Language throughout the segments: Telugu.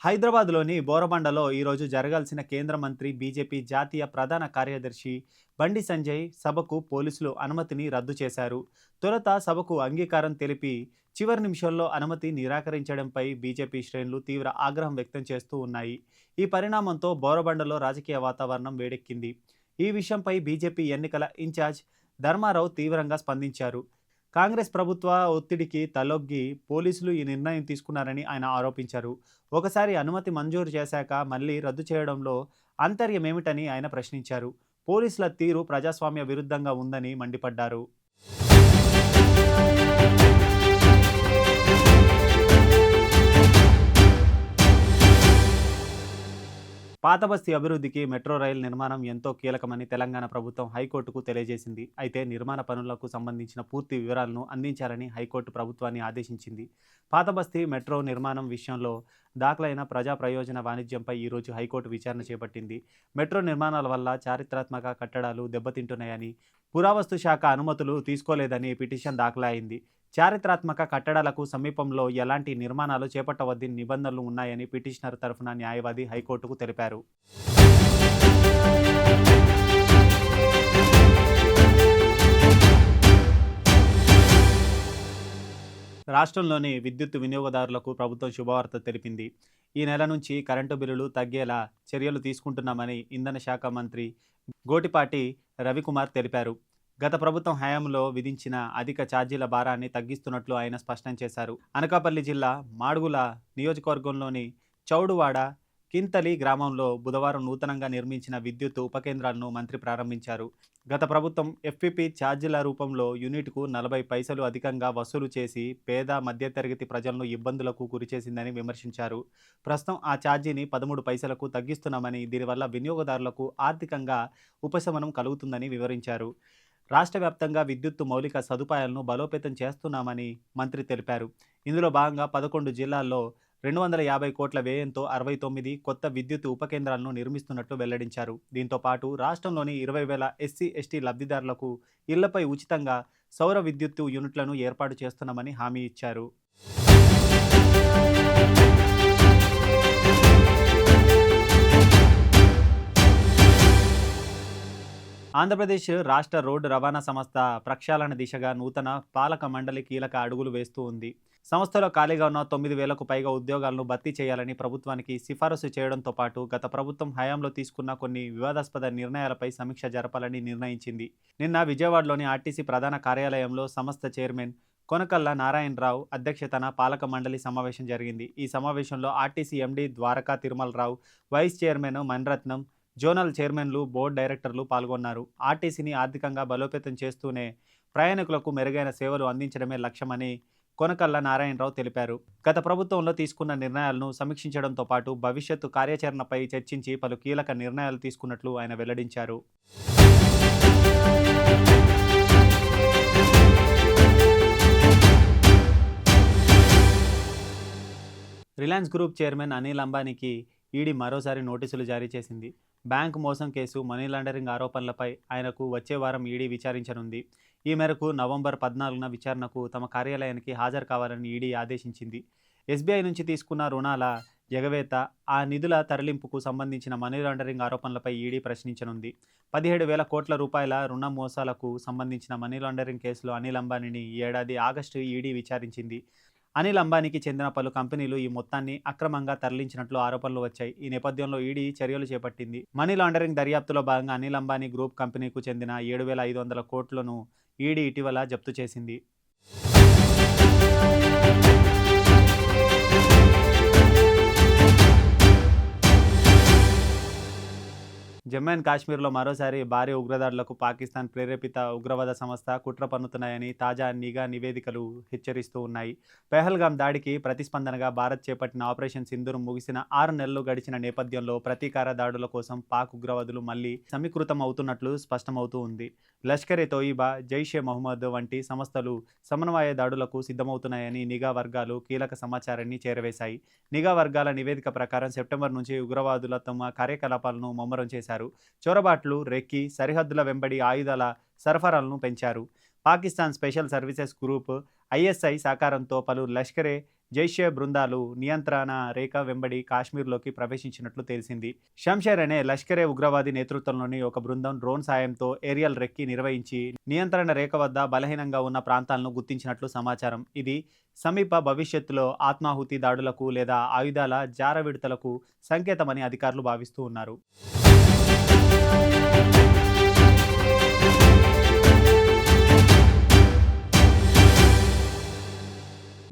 హైదరాబాద్లోని బోరబండలో ఈరోజు జరగాల్సిన కేంద్ర మంత్రి బీజేపీ జాతీయ ప్రధాన కార్యదర్శి బండి సంజయ్ సభకు పోలీసులు అనుమతిని రద్దు చేశారు. తొలుత సభకు అంగీకారం తెలిపి చివరి నిమిషంలో అనుమతి నిరాకరించడంపై బీజేపీ శ్రేణులు తీవ్ర ఆగ్రహం వ్యక్తం చేస్తూ ఉన్నాయి. ఈ పరిణామంతో బోరబండలో రాజకీయ వాతావరణం వేడెక్కింది. ఈ విషయంపై బీజేపీ ఎన్నికల ఇన్ఛార్జ్ ధర్మారావు తీవ్రంగా స్పందించారు. కాంగ్రెస్ ప్రభుత్వ ఒత్తిడికి తలొగ్గి పోలీసులు ఈ నిర్ణయం తీసుకున్నారని ఆయన ఆరోపించారు. ఒకసారి అనుమతి మంజూరు చేశాక మళ్ళీ రద్దు చేయడంలో అంతర్యమేమిటని ఆయన ప్రశ్నించారు. పోలీసుల తీరు ప్రజాస్వామ్య విరుద్ధంగా ఉందని మండిపడ్డారు. పాతబస్తీ అభివృద్ధికి మెట్రో రైలు నిర్మాణం ఎంతో కీలకమని తెలంగాణ ప్రభుత్వం హైకోర్టుకు తెలియజేసింది. అయితే నిర్మాణ పనులకు సంబంధించిన పూర్తి వివరాలను అందించాలని హైకోర్టు ప్రభుత్వాన్ని ఆదేశించింది. పాతబస్తీ మెట్రో నిర్మాణం విషయంలో దాఖలైన ప్రజా ప్రయోజన వాణిజ్యంపై ఈరోజు హైకోర్టు విచారణ చేపట్టింది. మెట్రో నిర్మాణాల వల్ల చారిత్రాత్మక కట్టడాలు దెబ్బతింటున్నాయని పురావస్తు శాఖ అనుమతులు తీసుకోలేదని పిటిషన్ దాఖలైంది. చారిత్రాత్మక కట్టడాలకు సమీపంలో ఎలాంటి నిర్మాణాలు చేపట్టవద్దని నిబంధనలు ఉన్నాయని పిటిషనర్ తరఫున న్యాయవాది హైకోర్టుకు తెలిపారు. రాష్ట్రంలోని విద్యుత్ వినియోగదారులకు ప్రభుత్వం శుభవార్త తెలిపింది. ఈ నెల నుంచి కరెంటు బిల్లులు తగ్గేలా చర్యలు తీసుకుంటున్నామని ఇంధన శాఖ మంత్రి గోటిపాటి రవికుమార్ తెలిపారు. గత ప్రభుత్వం హయాంలో విధించిన అధిక ఛార్జీల భారాన్ని తగ్గిస్తున్నట్లు ఆయన స్పష్టం చేశారు. అనకాపల్లి జిల్లా మాడుగుల నియోజకవర్గంలోని చౌడువాడ కింతలి గ్రామంలో బుధవారం నూతనంగా నిర్మించిన విద్యుత్ ఉపకేంద్రాలను మంత్రి ప్రారంభించారు. గత ప్రభుత్వం ఎఫ్పిపి ఛార్జీల రూపంలో యూనిట్కు నలభై పైసలు అధికంగా వసూలు చేసి పేద మధ్యతరగతి ప్రజలను ఇబ్బందులకు గురిచేసిందని విమర్శించారు. ప్రస్తుతం ఆ ఛార్జీని పదమూడు పైసలకు తగ్గిస్తున్నామని దీనివల్ల వినియోగదారులకు ఆర్థికంగా ఉపశమనం కలుగుతుందని వివరించారు. రాష్ట్ర వ్యాప్తంగా విద్యుత్తు మౌలిక సదుపాయాలను బలోపేతం చేస్తున్నామని మంత్రి తెలిపారు. ఇందులో భాగంగా పదకొండు జిల్లాల్లో రెండు వందల యాభై కోట్ల వ్యయంతో అరవై తొమ్మిది కొత్త విద్యుత్ ఉపకేంద్రాలను నిర్మిస్తున్నట్లు వెల్లడించారు. దీంతో పాటు రాష్ట్రంలోని ఇరవై వేల ఎస్సీ ఎస్టీ లబ్ధిదారులకు ఇళ్ళపై ఉచితంగా సౌర విద్యుత్తు యూనిట్లను ఏర్పాటు చేస్తున్నామని హామీ ఇచ్చారు. ఆంధ్రప్రదేశ్ రాష్ట్ర రోడ్డు రవాణా సంస్థ ప్రక్షాళన దిశగా నూతన పాలక మండలి కీలక అడుగులు వేస్తూ ఉంది. సంస్థలో ఖాళీగా ఉన్న తొమ్మిది వేలకు పైగా ఉద్యోగాలను భర్తీ చేయాలని ప్రభుత్వానికి సిఫారసు చేయడంతో పాటు గత ప్రభుత్వం హయాంలో తీసుకున్న కొన్ని వివాదాస్పద నిర్ణయాలపై సమీక్ష జరపాలని నిర్ణయించింది. నిన్న విజయవాడలోని ఆర్టీసీ ప్రధాన కార్యాలయంలో సంస్థ చైర్మన్ కొనకల్ల నారాయణరావు అధ్యక్షతన పాలక మండలి సమావేశం జరిగింది. ఈ సమావేశంలో RTC MD Dwaraka Tirumala Rao vice chairman Maniratnam zonal చైర్మన్లు బోర్డు డైరెక్టర్లు పాల్గొన్నారు. ఆర్టీసీని ఆర్థికంగా బలోపేతం చేస్తూనే ప్రయాణికులకు మెరుగైన సేవలు అందించడమే లక్ష్యమని కొనకల్ల నారాయణరావు తెలిపారు. గత ప్రభుత్వంలో తీసుకున్న నిర్ణయాలను సమీక్షించడంతో పాటు భవిష్యత్తు కార్యాచరణపై చర్చించి పలు కీలక నిర్ణయాలు తీసుకున్నట్లు ఆయన వెల్లడించారు. రిలయన్స్ గ్రూప్ చైర్మన్ అనిల్ అంబానీకి ఈడీ మరోసారి నోటీసులు జారీ చేసింది. బ్యాంక్ మోసం కేసు మనీ లాండరింగ్ ఆరోపణలపై ఆయనకు వచ్చే వారం ఈడీ విచారించనుంది. ఈ మేరకు నవంబర్ పద్నాలుగున విచారణకు తమ కార్యాలయానికి హాజరు కావాలని ఈడీ ఆదేశించింది. ఎస్బీఐ నుంచి తీసుకున్న రుణాల ఎగవేత ఆ నిధుల తరలింపుకు సంబంధించిన మనీ లాండరింగ్ ఆరోపణలపై ఈడీ ప్రశ్నించనుంది. పదిహేడు వేల కోట్ల రూపాయల రుణ మోసాలకు సంబంధించిన మనీ లాండరింగ్ కేసులో అనిల్ అంబానీని ఈ ఏడాది ఆగస్టు ఈడీ విచారించింది. అనిల్ అంబానీకి చెందిన పలు కంపెనీలు ఈ మొత్తాన్ని అక్రమంగా తరలించినట్లు ఆరోపణలు వచ్చాయి. ఈ నేపథ్యంలో ఈడీ చర్యలు చేపట్టింది. మనీ లాండరింగ్ దర్యాప్తులో భాగంగా అనిల్ అంబానీ గ్రూప్ కంపెనీకు చెందిన ఏడు వేల ఐదు వందల కోట్లను ఈడీ ఇటీవల జప్తు చేసింది. జమ్మూ అండ్ కాశ్మీర్లో మరోసారి భారీ ఉగ్రదాడులకు పాకిస్తాన్ ప్రేరేపిత ఉగ్రవాద సంస్థ కుట్ర పన్నుతున్నాయని తాజా నిఘా నివేదికలు హెచ్చరిస్తూ ఉన్నాయి. పెహల్గాం దాడికి ప్రతిస్పందనగా భారత్ చేపట్టిన ఆపరేషన్ సింధూర్ ముగిసిన ఆరు నెలలు గడిచిన నేపథ్యంలో ప్రతీకార దాడుల కోసం పాక్ ఉగ్రవాదులు మళ్ళీ సమీకృతం అవుతున్నట్లు స్పష్టమవుతూ ఉంది. లష్కరే తోయిబా జైషే మహమ్మద్ వంటి సంస్థలు సమన్వయ దాడులకు సిద్ధమవుతున్నాయని నిఘా వర్గాలు కీలక సమాచారాన్ని చేరవేశాయి. నిఘా వర్గాల నివేదిక ప్రకారం సెప్టెంబర్ నుంచి ఉగ్రవాదుల తమ కార్యకలాపాలను ముమ్మరం చేశారు. చొరబాట్లు రెక్కి సరిహద్దుల వెంబడి ఆయుధాల సరఫరాలను పెంచారు. Pakistan special services group ISI సహకారంతో పలు లష్కరే జైషే బృందాలు నియంత్రణ రేఖ వెంబడి కాశ్మీర్లోకి ప్రవేశించినట్లు తెలిసింది. షంషేర్ అనే లష్కరే ఉగ్రవాది నేతృత్వంలోని ఒక బృందం డ్రోన్ సాయంతో ఏరియల్ రెక్కి నిర్వహించి నియంత్రణ రేఖ వద్ద బలహీనంగా ఉన్న ప్రాంతాలను గుర్తించినట్లు సమాచారం. ఇది సమీప భవిష్యత్తులో ఆత్మాహుతి దాడులకు లేదా ఆయుధాల జారవిడతలకు సంకేతమని అధికారులు భావిస్తూ ఉన్నారు.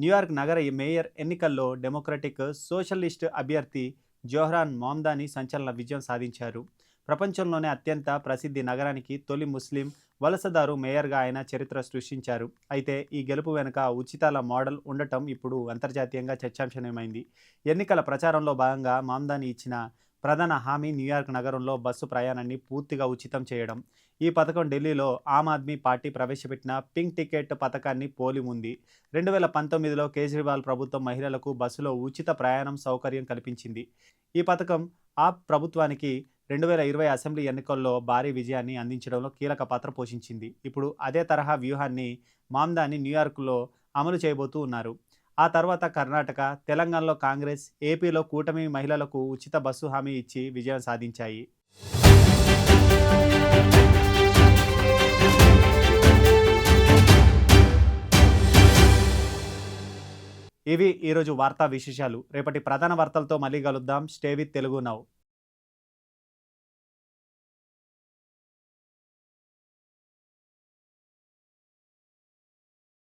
న్యూయార్క్ నగర మేయర్ ఎన్నికల్లో డెమోక్రటిక్ సోషలిస్ట్ అభ్యర్థి జోహ్రాన్ మామ్దాని సంచలన విజయం సాధించారు. ప్రపంచంలోనే అత్యంత ప్రసిద్ధి నగరానికి తొలి ముస్లిం వలసదారు మేయర్గా ఆయన చరిత్ర సృష్టించారు. అయితే ఈ గెలుపు వెనుక ఉచితాల మోడల్ ఉండటం ఇప్పుడు అంతర్జాతీయంగా చర్చాంశనమైంది ఎన్నికల ప్రచారంలో భాగంగా మామ్దాని ఇచ్చిన ప్రధాన హామీ న్యూయార్క్ నగరంలో బస్సు ప్రయాణాన్ని పూర్తిగా ఉచితం చేయడం. ఈ పథకం ఢిల్లీలో ఆమ్ ఆద్మీ పార్టీ ప్రవేశపెట్టిన పింక్ టికెట్ పథకాన్ని పోలి ఉంది. రెండు వేల పంతొమ్మిదిలో కేజ్రీవాల్ ప్రభుత్వం మహిళలకు బస్సులో ఉచిత ప్రయాణం సౌకర్యం కల్పించింది. ఈ పథకం ఆ ప్రభుత్వానికి రెండు వేల ఇరవై అసెంబ్లీ ఎన్నికల్లో భారీ విజయాన్ని అందించడంలో కీలక పాత్ర పోషించింది. ఇప్పుడు అదే తరహా వ్యూహాన్ని మామ్దాని న్యూయార్క్లో అమలు చేయబోతూ ఉన్నారు. ఆ తర్వాత కర్ణాటక తెలంగాణలో కాంగ్రెస్ ఏపీలో కూటమి మహిళలకు ఉచిత బస్సు హామీ ఇచ్చి విజయం సాధించాయి. ఇవి ఈరోజు వార్తా విశేషాలు. రేపటి ప్రధాన వార్తలతో మళ్ళీ కలుద్దాం. Stay with Telugu now.